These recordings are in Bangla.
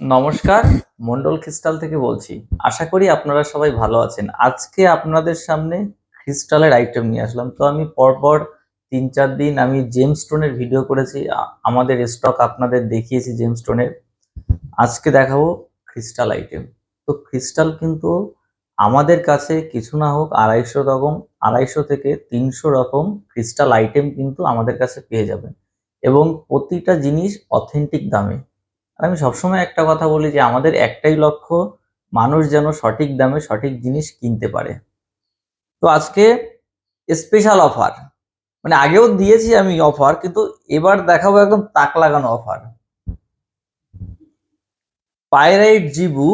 নমস্কার, মন্ডল ক্রিস্টাল থেকে বলছি। আশা করি আপনারা সবাই ভালো আছেন। আজকে আপনাদের সামনে ক্রিস্টালের আইটেম নিয়ে আসলাম। তো আমি পরপর তিন চার দিন আমি জেম স্টোনের ভিডিও করেছি। আমাদের স্টক আপনাদের দেখিয়েছি জেম স্টোনের আজকে দেখাবো ক্রিস্টাল আইটেম। তো ক্রিস্টাল কিন্তু আমাদের কাছে কিছু না হোক আড়াইশো রকম, আড়াইশো থেকে তিনশো রকম ক্রিস্টাল আইটেম কিন্তু আমাদের কাছে পেয়ে যাবেন। এবং প্রতিটা জিনিস অথেন্টিক দামে। আর আমি সবসময় একটা কথা বলি যে আমাদের একটাই লক্ষ্য, মানুষ যেন সঠিক দামে সঠিক জিনিস কিনতে পারে। তো আজকে স্পেশাল অফার মানে আগেও দিয়েছি আমি অফার কিন্তু এবার দেখাবো একদম তাক লাগানো অফার পাইরাইট জিবু,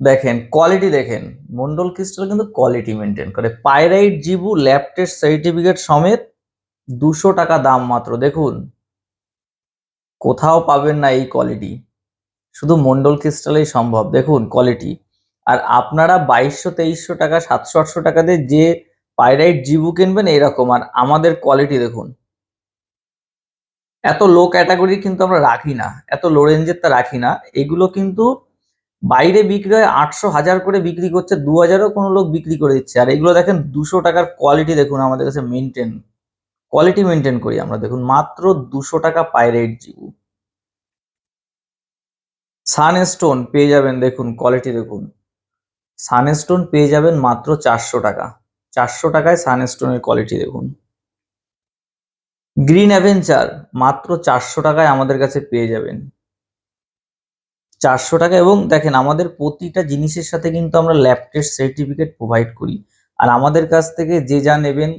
দেখেন কোয়ালিটি দেখেন, মন্ডল ক্রিস্টাল কিন্তু কোয়ালিটি মেনটেন করে। পাইরাইট জিবু ল্যাব টেস্ট সার্টিফিকেট সমেত দুশো টাকা দাম মাত্র, দেখুন। কোথাও পাবেন না এই কোয়ালিটি শুধু মন্ডল ক্রিস্টালেই সম্ভব। দেখুন কোয়ালিটি আর আপনারা বাইশশো, তেইশশো টাকা, সাতশো, আটশো টাকা দিয়ে যে পাইরাইট জিবু কিনবেন এরকম। আর আমাদের কোয়ালিটি দেখুন। এত লো ক্যাটাগরি কিন্তু আমরা রাখি না। এত লো রেঞ্জের তা রাখি না। এগুলো কিন্তু বাইরে বিক্রি হয় আটশো, হাজার করে বিক্রি করছে, দু হাজারও কোনো লোক বিক্রি করে দিচ্ছে। আর এগুলো দেখেন দুশো টাকার কোয়ালিটি দেখুন আমাদের কাছে মেনটেন কোয়ালিটি মেনটেন করি আমরা। দেখুন, মাত্র দুশো টাকা পাইরেট জিবু। সানস্টোন পেয়ে যাবেন, দেখুন কোয়ালিটি দেখুন। সানস্টোন পেয়ে যাবেন মাত্র চারশো টাকা। চারশো টাকায় সানস্টোনের কোয়ালিটি দেখুন। গ্রিন অ্যাভেঞ্চার মাত্র চারশো টাকায় আমাদের কাছে পেয়ে যাবেন। চারশো টাকা এবং দেখেন, আমাদের প্রতিটা জিনিসের সাথে কিন্তু আমরা ল্যাব টেস্ট সার্টিফিকেট প্রোভাইড করি। আর আমাদের কাছ থেকে যে যা নেবেন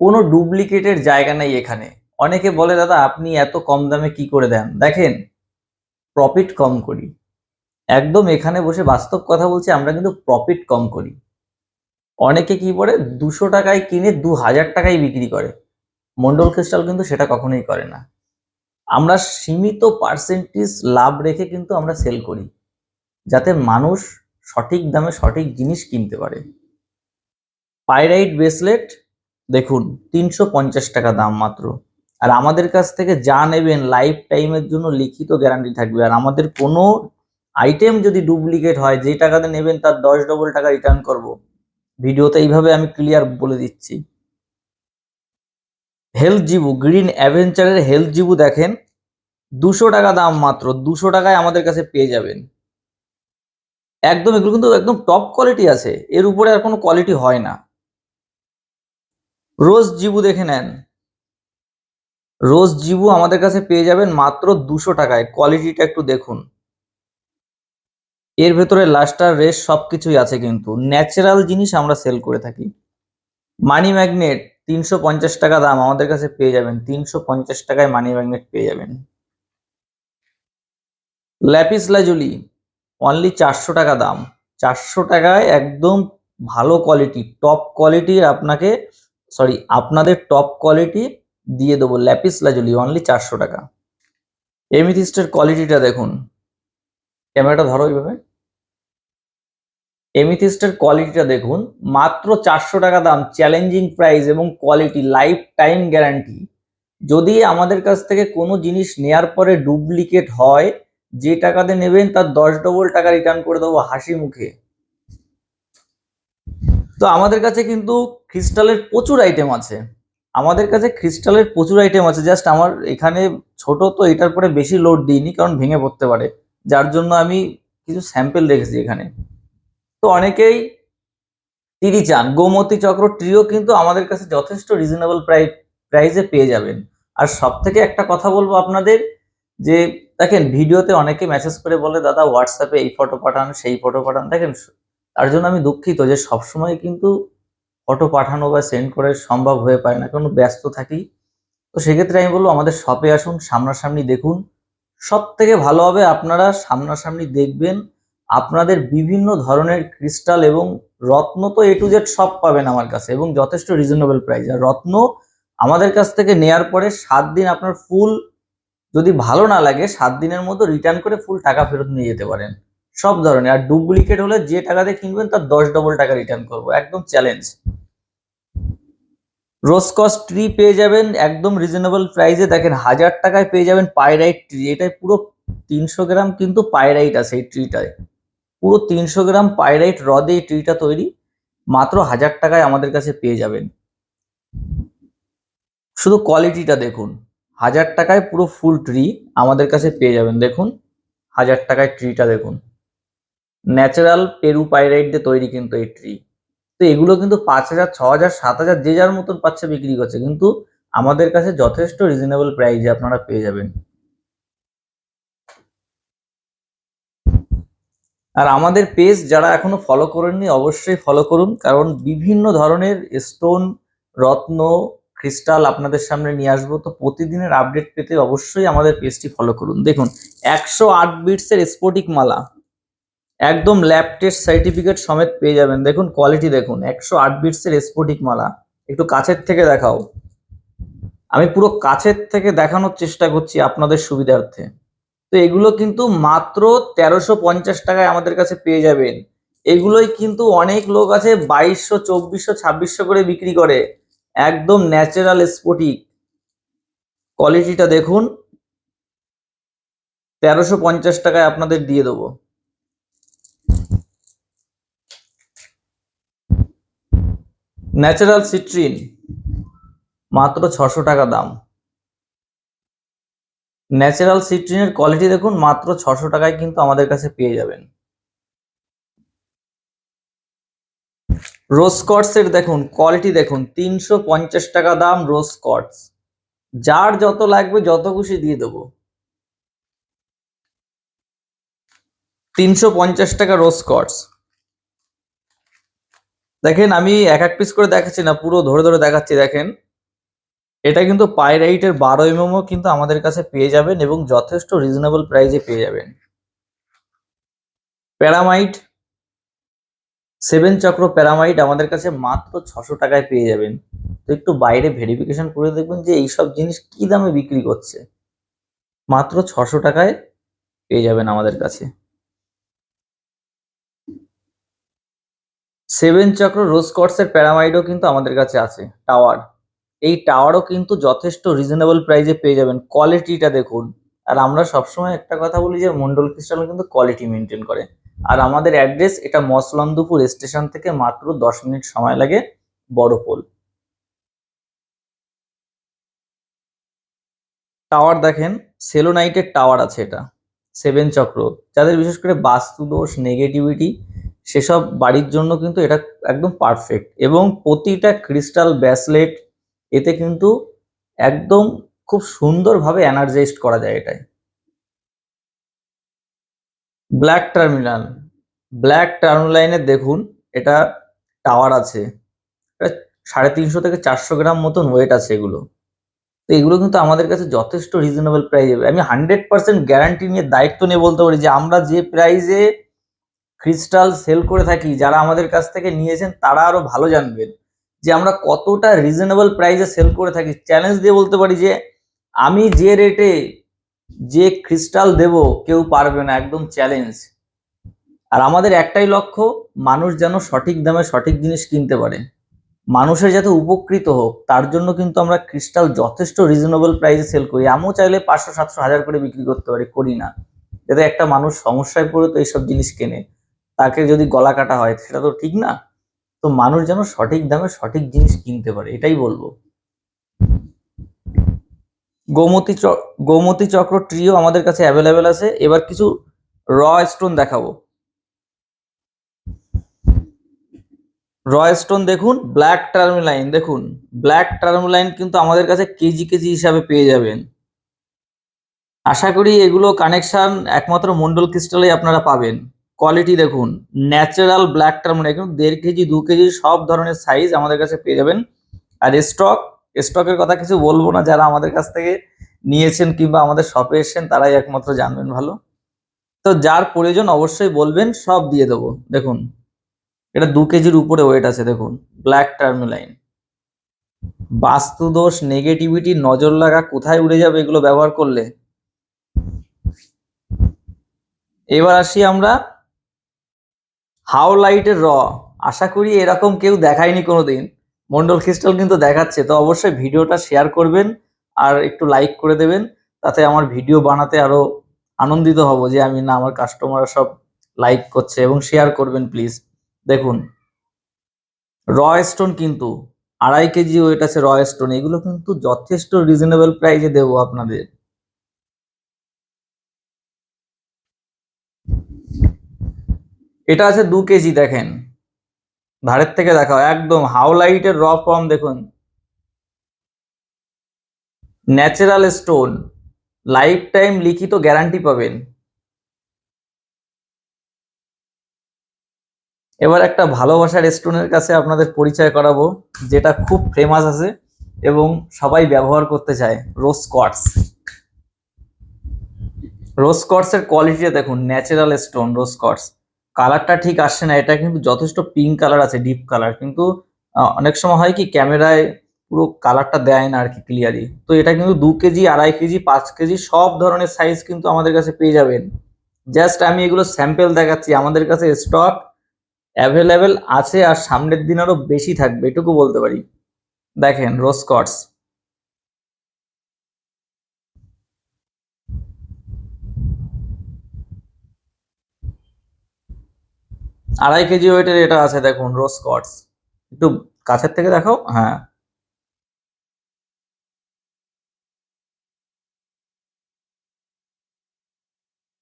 কোনো ডুপ্লিকেটের জায়গা নেই এখানে। অনেকে বলে, দাদা, আপনি এত কম দামে কি করে দেন? দেখেন প্রফিট কম করি। একদম এখানে বসে বাস্তব কথা বলছি, আমরা কিন্তু প্রফিট কম করি। অনেকে কি করে, দুশো টাকায় কিনে দু হাজার টাকায় বিক্রি করে। মন্ডল ক্রিস্টাল কিন্তু সেটা কখনোই করে না। আমরা সীমিত পার্সেন্টেজ লাভ রেখে কিন্তু আমরা সেল করি, যাতে মানুষ সঠিক দামে সঠিক জিনিস কিনতে পারে। পাইরাইট ব্রেসলেট দেখুন, তিনশো পঞ্চাশ টাকা দাম মাত্র। আর আমাদের কাছ থেকে যা নেবেন লাইফ টাইমের জন্য লিখিত গ্যারান্টি থাকবে। আর আমাদের কোনো আইটেম যদি ডুপ্লিকেট হয়, যে টাকাতে নেবেন তার দশ ডবল টাকা রিটার্ন করব। ভিডিওতে এইভাবে আমি ক্লিয়ার বলে দিচ্ছি। হেলথ জিবু গ্রিন অ্যাভেঞ্চারের হেলথ জিবু দেখেন, দুশো টাকা দাম মাত্র, দুশো টাকায় আমাদের কাছে পেয়ে যাবেন। একদম এগুলো কিন্তু একদম টপ কোয়ালিটি আছে, এর উপরে আর কোনো কোয়ালিটি হয় না। রোজ জিবু দেখে নেন। রোজ জিবু আমাদের কাছে পেয়ে যাবেন মাত্র দুশো টাকায়। কোয়ালিটিটা একটু দেখুন। এর ভেতরে লাস্টার রেস সবকিছুই আছে কিন্তু। ন্যাচারাল জিনিস আমরা সেল করে থাকি। মানি ম্যাগনেট তিনশো পঞ্চাশ টাকা দাম আমাদের কাছে পেয়ে যাবেন। তিনশো পঞ্চাশ টাকায় মানি ম্যাগনেট পেয়ে যাবেন। ল্যাপিস লাজুলি অনলি চারশো টাকা দাম। চারশো টাকায় একদম ভালো কোয়ালিটি টপ কোয়ালিটির আপনাকে সরি আপনাদের টপ কোয়ালিটি দিয়ে দেবো ল্যাপিস লাজুলি অনলি চারশো টাকা। এমিথিস্টের কোয়ালিটিটা দেখুন। ক্যামেরাটা ধরো এইভাবে। এমিথিস্টের কোয়ালিটিটা দেখুন, মাত্র চারশো টাকা দাম চ্যালেঞ্জিং প্রাইস এবং কোয়ালিটি লাইফ টাইম গ্যারান্টি যদি আমাদের কাছ থেকে কোনো জিনিস নেয়ার পরে ডুপ্লিকেট হয়, যে টাকাতে নেবেন, তার দশ ডবল টাকা রিটার্ন করে দেবো হাসি মুখে। তো আমাদের কাছে কিন্তু ক্রিস্টালের প্রচুর আইটেম আছে। আমাদের কাছে ক্রিস্টালের প্রচুর আইটেম আছে। জাস্ট আমার এখানে ছোট তো এটার পরে বেশি লোড দিইনি, কারণ ভেঙে পড়তে পারে। যার জন্য আমি কিছু স্যাম্পেল রেখেছি এখানে। তো অনেকেই টিরি চান। গোমতী চক্র ট্রিও কিন্তু আমাদের কাছে যথেষ্ট রিজনেবল প্রাইস প্রাইসে পেয়ে যাবেন। আর সব থেকে একটা কথা বলব আপনাদের যে, দেখেন ভিডিওতে অনেকে মেসেজ করে বলে, দাদা হোয়াটসঅ্যাপে এই ফটো পাঠান, সেই ফটো পাঠান। দেখেন তার জন্য আমি দুঃখিত যে সবসময় কিন্তু ফটো পাঠানো বা সেন্ড করে সম্ভব হয়ে পায় না, কারণ ব্যস্ত থাকি। তো সেক্ষেত্রে আমি বলব আমাদের শপে আসুন, সামনাসামনি দেখুন। সব থেকে ভালো হবে আপনারা সামনাসামনি দেখবেন আপনাদের বিভিন্ন ধরনের ক্রিস্টাল এবং রত্ন তো এ টু জেড সব পাবেন আমার কাছে এবং যথেষ্ট রিজনেবল প্রাইস আর রত্ন আমাদের কাছ থেকে নেয়ার পরে সাত দিন আপনার ফুল যদি ভালো না লাগে, সাত দিনের মধ্যে রিটার্ন করে ফুল টাকা ফেরত নিয়ে যেতে পারেন। সব ধরনের। আর ডুপ্লিকেট হলে যে টাকাতে কিনবেন, তার দশ ডবল টাকা রিটার্ন করব। একদম চ্যালেঞ্জ রোসকস ট্রি পেয়ে যাবেন, একদম রিজনেবল প্রাইসে দেখেন, হাজার টাকায় পেয়ে যাবেন পাইরাইট ট্রি এটা পুরো তিনশো গ্রাম কিন্তু পাইরাইট আছে এই ট্রিটায় পুরো তিনশো গ্রাম পাইরাইট হ্রদে এই ট্রিটা তৈরি। মাত্র হাজার টাকায় আমাদের কাছে পেয়ে যাবেন। শুধু কোয়ালিটিটা দেখুন। হাজার টাকায় পুরো ফুল ট্রি আমাদের কাছে পেয়ে যাবেন। দেখুন, হাজার টাকায় ট্রিটা দেখুন। ন্যাচারাল পেরু পাইরাইট দিয়ে তৈরি কিন্তু এই ট্রি তো এগুলো কিন্তু পাঁচ হাজার, ছ হাজার, সাত হাজার যে যার মতন পাচ্ছে বিক্রি করছে। কিন্তু আমাদের কাছে যথেষ্ট রিজনেবল প্রাইসে আপনারা পেয়ে যাবেন। আর আমাদের পেজ যারা এখনও ফলো করেননি, অবশ্যই ফলো করুন। কারণ বিভিন্ন ধরনের স্টোন রত্ন ক্রিস্টাল আপনাদের সামনে নিয়ে আসব। তো প্রতিদিনের আপডেট পেতে অবশ্যই আমাদের পেজটি ফলো করুন। দেখুন, একশো আট বিটসের স্ফটিক মালা। একদম ল্যাব টেস্ট সার্টিফিকেট সমেত পেয়ে যাবেন। দেখুন কোয়ালিটি দেখুন, একশো আট বিটসের স্ফটিক মালা। একটু কাছের থেকে দেখাও। আমি পুরো কাছের থেকে দেখানোর চেষ্টা করছি আপনাদের সুবিধার্থে। তো এগুলো কিন্তু মাত্র তেরোশো পঞ্চাশ টাকায় আমাদের কাছে পেয়ে যাবেন। এগুলোই কিন্তু অনেক লোক আছে বাইশশো, চব্বিশশো, ছাব্বিশশো করে বিক্রি করে। একদম ন্যাচারাল স্ফটিক। কোয়ালিটিটা দেখুন, তেরোশো পঞ্চাশ টাকায় আপনাদের দিয়ে দেবো। ন্যাচারাল সিট্রিন, মাত্র ছশো টাকা দাম। ন্যাচারাল সিট্রিনের কোয়ালিটি দেখুন, মাত্র ছশো টাকায় কিন্তু আমাদের কাছে পেয়ে যাবেন। রোজ স্কটসের দেখুন, কোয়ালিটি দেখুন, তিনশো পঞ্চাশ টাকা দাম রোজ স্কটস যার যত লাগবে, যত খুশি দিয়ে দেবো। তিনশো পঞ্চাশ টাকা রোজ স্কটস দেখেন, আমি এক এক পিস করে দেখাচ্ছি না, পুরো ধরে ধরে দেখাচ্ছি, দেখেন। এটা কিন্তু পাইরাইটের বারো এমএমও কিন্তু আমাদের কাছে পেয়ে যাবেন এবং যথেষ্ট রিজনেবল প্রাইজে পেয়ে যাবেন। প্যারামাইট সেভেন চক্র প্যারামাইট আমাদের কাছে মাত্র ছশো টাকায় পেয়ে যাবেন। তো একটু বাইরে ভেরিফিকেশন করে দেখবেন যে এইসব জিনিস কি দামে বিক্রি করছে। মাত্র ছশো টাকায় পেয়ে যাবেন আমাদের কাছে। সেভেন চক্র, রোজ প্যারামাইডও কিন্তু আমাদের কাছে আছে, টাওয়ার। এই টাওয়ারও কিন্তু যথেষ্ট রিজনেবল প্রাইসে পেয়ে যাবেন। কোয়ালিটিটা দেখুন। আর আমরা সবসময় একটা কথা বলি যে, মন্ডল ক্রিস্টাল কিন্তু কোয়ালিটি মেনটেন করে। আর আমাদের অ্যাড্রেস এটা মসলন্দপুর স্টেশন থেকে মাত্র দশ মিনিট সময় লাগে, বড় পোল। টাওয়ার দেখেন, সেলোনাইটের টাওয়ার আছে এটা, সেভেন চক্র। যাদের বিশেষ করে বাস্তু দোষ নেগেটিভিটি সেসব বাড়ির জন্য কিন্তু এটা একদম পারফেক্ট এবং প্রতিটা ক্রিস্টাল ব্যাসলেট এতে কিন্তু একদম খুব সুন্দরভাবে এনার্জাইজড করা যায় এটাই ব্ল্যাক টার্মিনাল ব্ল্যাক টার্মিনালাইনে দেখুন, এটা টাওয়ার আছে। এটা সাড়ে তিনশো থেকে চারশো গ্রাম মতন ওয়েট আছে এগুলো। তো এগুলো কিন্তু আমাদের কাছে যথেষ্ট রিজনেবল প্রাইস হবে আমি হান্ড্রেড পার্সেন্ট গ্যারান্টি নিয়ে দায়িত্ব নিয়ে বলতে পারি যে আমরা যে প্রাইসে ক্রিস্টাল সেল করে থাকি, যারা আমাদের কাছ থেকে নিয়েছেন, তারা আরও ভালো জানবেন যে আমরা কতটা রিজনেবল প্রাইসে সেল করে থাকি। চ্যালেঞ্জ দিয়ে বলতে পারি যে, আমি যে রেটে যে ক্রিস্টাল দেব, কেউ পারবে না, একদম চ্যালেঞ্জ আর আমাদের একটাই লক্ষ্য, মানুষ যেন সঠিক দামে সঠিক জিনিস কিনতে পারে। মানুষের যাতে উপকৃত হোক, তার জন্য কিন্তু আমরা ক্রিস্টাল যথেষ্ট রিজনেবল প্রাইসে সেল করি। আমিও চাইলে পাঁচশো, সাতশো, হাজার করে বিক্রি করতে পারি, করি না। যাতে একটা মানুষ সমস্যায় পড়ে তো এইসব জিনিস কেনে। তাকে যদি গলা কাটা হয়, সেটা তো ঠিক না। তো মানুষ যেন সঠিক দামে সঠিক জিনিস কিনতে পারে, এটাই বলব। গোমতী গোমতী চক্র ট্রিও আমাদের কাছে অ্যাভেলেবেল আছে। এবার কিছু র স্টোন দেখাবো। র স্টোন দেখুন ব্ল্যাক টার্মিলাইন দেখুন। ব্ল্যাক টার্মিলাইন কিন্তু আমাদের কাছে কেজি কেজি হিসাবে পেয়ে যাবেন। আশা করি এগুলো কানেকশন একমাত্র মন্ডল ক্রিস্টালে আপনারা পাবেন। কোয়ালিটি দেখুন ন্যাচারাল ব্ল্যাক টার্মিলাইন কিন্তু দেড় কেজি, দু কেজি সব ধরনের সাইজ আমাদের কাছে পেয়ে যাবেন। আর স্টক স্টকের কথা কিছু বলব না, যারা আমাদের কাছ থেকে নিয়েছেন কিংবা আমাদের শপে এসেছেন, তারাই একমাত্র জানবেন ভালো। তো যার প্রয়োজন অবশ্যই বলবেন, সব দিয়ে দেবো। দেখুন, এটা দু কেজির উপরে ওয়েট আছে, দেখুন ব্ল্যাক টার্মিলাইন বাস্তুদোষ নেগেটিভিটি নজর লাগা কোথায় উড়ে যাবে এগুলো ব্যবহার করলে? এবার আসি আমরা হাও লাইটের র? আশা করি এরকম কেউ দেখায়নি কোনোদিন। মন্ডল ক্রিস্টাল কিন্তু দেখাচ্ছে, তো অবশ্যই ভিডিওটা শেয়ার করবেন আর একটু লাইক করে দেবেন, তাতে আমার ভিডিও বানাতে আরও আনন্দিত হব যে আমি না, আমার কাস্টমাররা সব লাইক করছে এবং শেয়ার করবেন প্লিজ দেখুন র স্টোন কিন্তু, আড়াই কেজি ওয়েট আছে র স্টোন এগুলো কিন্তু যথেষ্ট রিজনেবল প্রাইসে দেবো আপনাদের। এটা আছে দু কেজি, দেখেন। ধারের থেকে দেখাও, একদম হাওলাইটের র ফর্ম দেখুন। ন্যাচারাল স্টোন লাইফ টাইম লিখিত গ্যারান্টি পাবেন। এবার একটা ভালোবাসার স্টোনের কাছে আপনাদের পরিচয় করাবো, যেটা খুব ফেমাস আছে এবং সবাই ব্যবহার করতে চায় রোজ কোয়ার্টস রোজ কোয়ার্টসের কোয়ালিটিটা দেখুন ন্যাচারাল স্টোন রোজ কোয়ার্টস কালারটা ঠিক আসছে না, এটা কিন্তু যথেষ্ট পিঙ্ক কালার আছে ডিপ কালার কিন্তু অনেক সময় হয় কি ক্যামেরায় পুরো কালারটা দেয় না আর কি ক্লিয়ারই তো এটা কিন্তু দু কেজি, আড়াই কেজি, পাঁচ কেজি, সব ধরনের সাইজ কিন্তু আমাদের কাছে পেয়ে যাবেন। জাস্ট আমি এগুলো স্যাম্পেল দেখাচ্ছি, আমাদের কাছে স্টক অ্যাভেলেবেল আছে আর সামনের দিন আরও বেশি থাকবে, এটুকু বলতে পারি। দেখেন রোজ আড়াই কেজি ওয়েটের এটা আছে, দেখুন রোজ স্কটস একটু কাছের থেকে দেখাও। হ্যাঁ।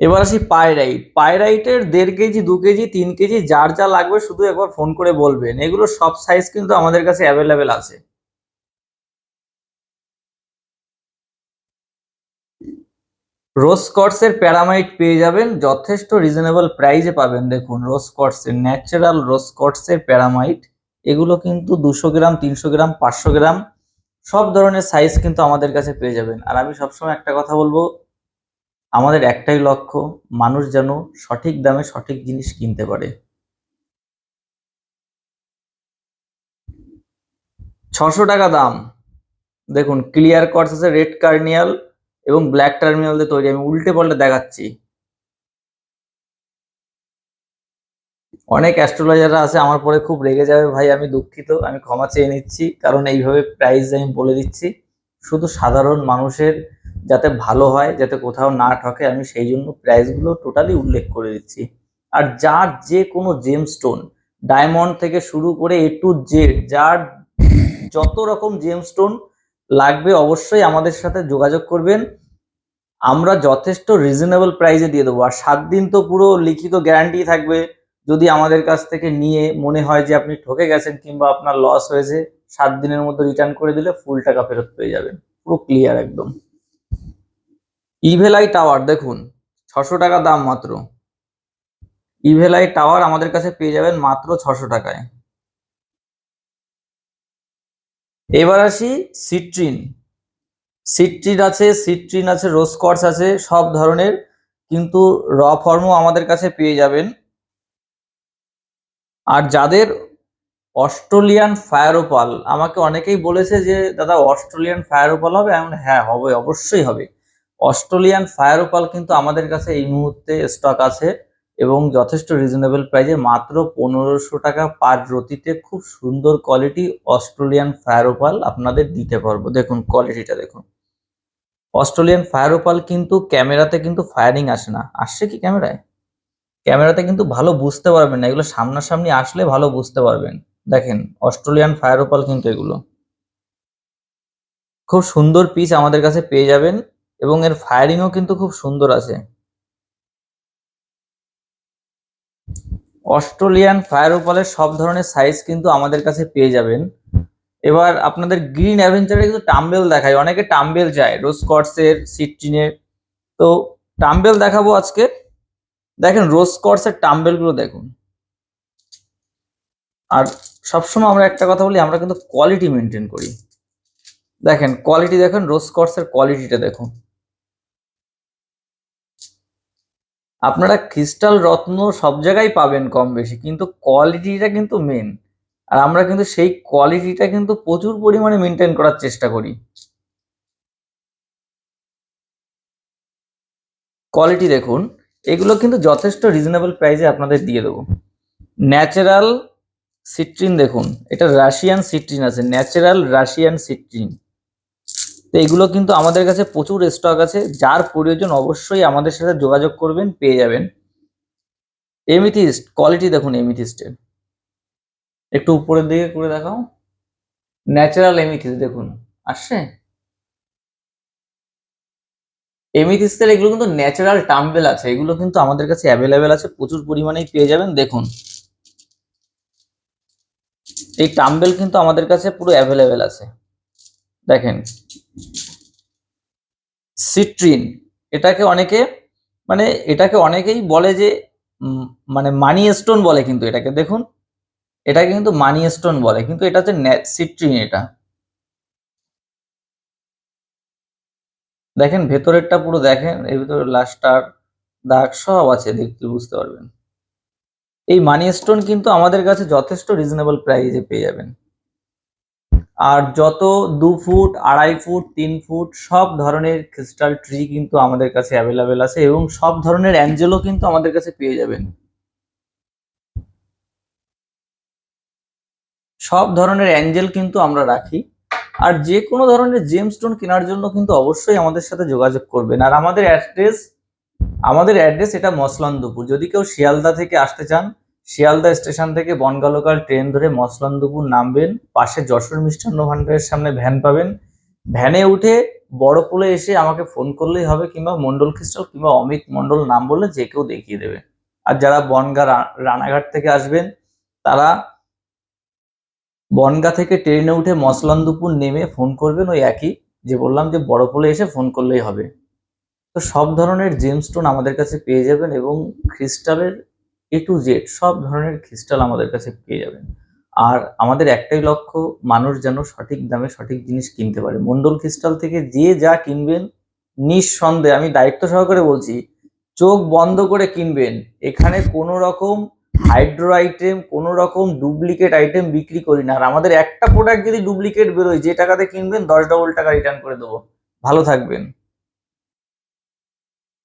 এবার আসি পাইরাইট পাইরাইটের দেড় কেজি, দু কেজি, তিন কেজি, যার যা লাগবে শুধু একবার ফোন করে বলবেন। এগুলো সব সাইজ কিন্তু আমাদের কাছে অ্যাভেলেবেল আছে। রোজ কটসের প্যারামাইট পেয়ে যাবেন। যথেষ্ট রিজনেবল প্রাইসে পাবেন। দেখুন রোজ কটসের ন্যাচারাল রোজ কটসের প্যারামাইট এগুলো কিন্তু দুশো গ্রাম, তিনশো গ্রাম, পাঁচশো গ্রাম, সব ধরনের সাইজ কিন্তু আমাদের কাছে পেয়ে যাবেন। আর আমি সবসময় একটা কথা বলব, আমাদের একটাই লক্ষ্য, মানুষ যেন সঠিক দামে সঠিক জিনিস কিনতে পারে। ছশো টাকা দাম। দেখুন ক্লিয়ার কটস আছে রেড কার্নিয়াল এবং ব্ল্যাক টার্মিনাল দিয়ে তৈরি। আমি উল্টে পাল্টে দেখাচ্ছি। অনেক অ্যাস্ট্রোলজাররা আছে, আমার পরে খুব রেগে যাবে ভাই, আমি দুঃখিত, আমি ক্ষমা চেয়ে নিচ্ছি, কারণ এইভাবে প্রাইস আমি বলে দিচ্ছি। শুধু সাধারণ মানুষের যাতে ভালো হয়, যাতে কোথাও না ঠকে, আমি সেই জন্য প্রাইসগুলো টোটালি উল্লেখ করে দিচ্ছি। আর যার যে কোনো জেম স্টোন ডায়মন্ড থেকে শুরু করে এ টু জেড যার যত রকম জেম স্টোন লাগবে অবশ্যই আমাদের সাথে যোগাযোগ করবেন। আমরা যথেষ্ট রিজনেবল প্রাইসে দিয়ে দেবো। আর সাত দিন তো পুরো লিখিত গ্যারান্টি থাকবে। যদি আমাদের কাছ থেকে নিয়ে মনে হয় যে আপনি ঠকে গেছেন কিংবা আপনার লস হয়েছে, সাত দিনের মধ্যে রিটার্ন করে দিলে ফুল টাকা ফেরত পেয়ে যাবেন। পুরো ক্লিয়ার একদম। ইভেলাই টাওয়ার দেখুন, ছশো টাকা দাম মাত্র। ইভেলাই টাওয়ার আমাদের কাছে পেয়ে যাবেন মাত্র ছশো টাকায়। এবার আসি সিট্রিন। সিট্রিন আছে সিট্রিন আছে, রোজ কটস আছে, সব ধরনের, কিন্তু র ফর্মও আমাদের কাছে পেয়ে যাবেন। আর যাদের অস্ট্রেলিয়ান ফায়ারোপাল আমাকে অনেকেই বলেছে যে, দাদা, অস্ট্রেলিয়ান ফায়ারোপাল হবে? এমন হ্যাঁ হবে, অবশ্যই হবে। অস্ট্রেলিয়ান ফায়ারোপাল কিন্তু আমাদের কাছে এই মুহূর্তে স্টক আছে। এবং যথেষ্ট রিজনেবল প্রাইসে মাত্র পনেরোশো টাকা পার রতিতে খুব সুন্দর কোয়ালিটি অস্ট্রেলিয়ান ফায়ারোপাল আপনাদের দিতে পারব। দেখুন কোয়ালিটিটা দেখুন। অস্ট্রেলিয়ান ফায়ারোপাল কিন্তু ক্যামেরাতে কিন্তু ফায়ারিং আসে না। আসছে কি ক্যামেরায়? ক্যামেরাতে কিন্তু ভালো বুঝতে পারবেন না। এগুলো সামনাসামনি আসলে ভালো বুঝতে পারবেন। দেখেন অস্ট্রেলিয়ান ফায়ার ফায়ারোপাল কিন্তু এগুলো। খুব সুন্দর পিস আমাদের কাছে পেয়ে যাবেন এবং এর ফায়ারিংও কিন্তু খুব সুন্দর আছে। অস্ট্রেলিয়ান ফায়ার ফায়ারোপালের সব ধরনের সাইজ কিন্তু আমাদের কাছে পেয়ে যাবেন। এবার আপনাদের গ্রিন অ্যাভেঞ্চারে কিন্তু টাম্বেল দেখায় অনেকে টাম্বেল চায় রোজ কটসের সিট্রিনের তো টাম্বেল দেখাবো আজকে। দেখেন রোজ কটসের টাম্বেলগুলো দেখুন। আর সবসময় আমরা একটা কথা বলি, আমরা কিন্তু কোয়ালিটি মেনটেন করি। দেখেন কোয়ালিটি দেখেন রোজ কটসের কোয়ালিটিটা দেখুন। আপনারা ক্রিস্টাল রত্ন সব জায়গায় পাবেন কম বেশি, কিন্তু কোয়ালিটিটা কিন্তু মেন আর আমরা কিন্তু সেই কোয়ালিটিটা কিন্তু প্রচুর পরিমাণে মেনটেন করার চেষ্টা করি। কোয়ালিটি দেখুন, এগুলো কিন্তু যথেষ্ট রিজনেবল প্রাইসে আপনাদের দিয়ে দেবো। ন্যাচারাল সিট্রিন দেখুন, এটা রাশিয়ান সিট্রিন আছে ন্যাচারাল রাশিয়ান সিট্রিন তো এগুলো কিন্তু আমাদের কাছে প্রচুর স্টক আছে। যার প্রয়োজন অবশ্যই আমাদের সাথে যোগাযোগ করবেন, পেয়ে যাবেন। এমিথিস্ট কোয়ালিটি দেখুন এমিথিস্টের একটু উপরের দিকে করে দেখাও। ন্যাচারাল এমিথিস্ট দেখুন, আসছে? এমিথিস্টের এগুলো কিন্তু ন্যাচারাল টাম্বেল আছে। এগুলো কিন্তু আমাদের কাছে অ্যাভেলেবেল আছে, প্রচুর পরিমাণেই পেয়ে যাবেন, দেখুন। এই টাম্বেল কিন্তু আমাদের কাছে পুরো অ্যাভেলেবেল আছে। দেখেন। সিট্রিন এটাকে অনেকে মানে এটাকে অনেকেই বলে যে মানে মানি স্টোন বলে কিন্তু এটাকে। দেখুন, এটাকে কিন্তু মানি স্টোন বলে, কিন্তু এটা হচ্ছে সিট্রিন এটা। দেখেন, ভেতরেরটা পুরো দেখেন, এর ভিতরে লাস্টার দাগ সব আছে, দেখতে বুঝতে পারবেন। এই মানি স্টোন কিন্তু আমাদের কাছে যথেষ্ট রিজনেবল প্রাইসে পেয়ে যাবেন। আর যত দু ফুট, আড়াই ফুট, তিন ফুট, সব ধরনের ক্রিস্টাল ট্রি কিন্তু আমাদের কাছে অ্যাভেলেবেল আছে এবং সব ধরনের অ্যাঞ্জেলও কিন্তু আমাদের কাছে পেয়ে যাবেন। সব ধরনের অ্যাঞ্জেল কিন্তু আমরা রাখি। আর যে কোনো ধরনের জেম স্টোন কেনার জন্য কিন্তু অবশ্যই আমাদের সাথে যোগাযোগ করবেন। আর আমাদের অ্যাড্রেস আমাদের অ্যাড্রেস এটা মসলানদুপুর। যদি কেউ শিয়ালদা থেকে আসতে চান শিয়ালদা স্টেশন থেকে বনগা লোকাল ট্রেন ধরে মসলানদুপুর নামবেন। পাশে যশোর মিষ্টান্ন ভান্ডারের সামনে ভ্যান পাবেন। ভ্যানে উঠে বড় পোলে এসে আমাকে ফোন করলেই হবে কিংবা মন্ডল খ্রিস্টাল কিংবা অমিত মন্ডল নাম বললে যে কেউ দেখিয়ে দেবে। আর যারা বনগা রানাঘাট থেকে আসবেন, তারা বনগা থেকে ট্রেনে উঠে মসলানদুপুর নেমে ফোন করবেন ওই একই, যে বললাম যে বড় পোলে এসে ফোন করলেই হবে। তো সব ধরনের জেমস্টোন আমাদের কাছে পেয়ে যাবেন এবং ক্রিস্টালের এ টু জেড সব ধরনের ক্রিস্টাল আমাদের কাছে পেয়ে যাবেন। আর আমাদের একটাই লক্ষ্য, মানুষ যেন সঠিক দামে সঠিক জিনিস কিনতে পারে। মন্ডল ক্রিস্টাল থেকে যে যা কিনবেন, নিঃসন্দেহে আমি দায়িত্ব সহকারে বলছি, চোখ বন্ধ করে কিনবেন। এখানে কোনো রকম হাইড্রো আইটেম কোনো রকম ডুপ্লিকেট আইটেম বিক্রি করি না। আর আমাদের একটা প্রোডাক্ট যদি ডুপ্লিকেট বেরোয়, যে টাকাতে কিনবেন, দশ ডবল টাকা রিটার্ন করে দেবো। ভালো থাকবেন।